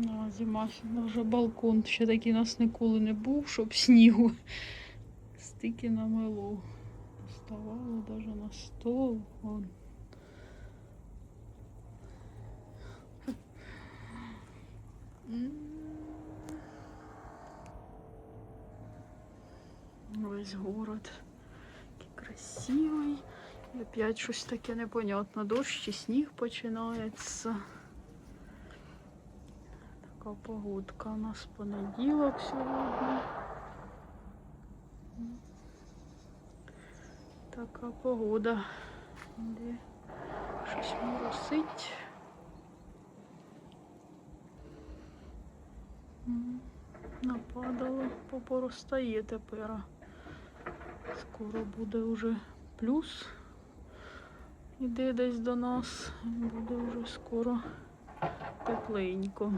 Ну, зима вже балкон. Ще такий нас ніколи не був, щоб снігу. Стільки намело. Вставало навіть на стол. Вон. Весь город такий красивий. І опять щось таке непонятне. Дощ чи сніг починається. Така погодка у нас понеділок сьогодні. Така погода. Де щось моросить. Нападало, попоростає тепер. Скоро буде вже плюс. Іде десь до нас. Буде вже скоро тепленько.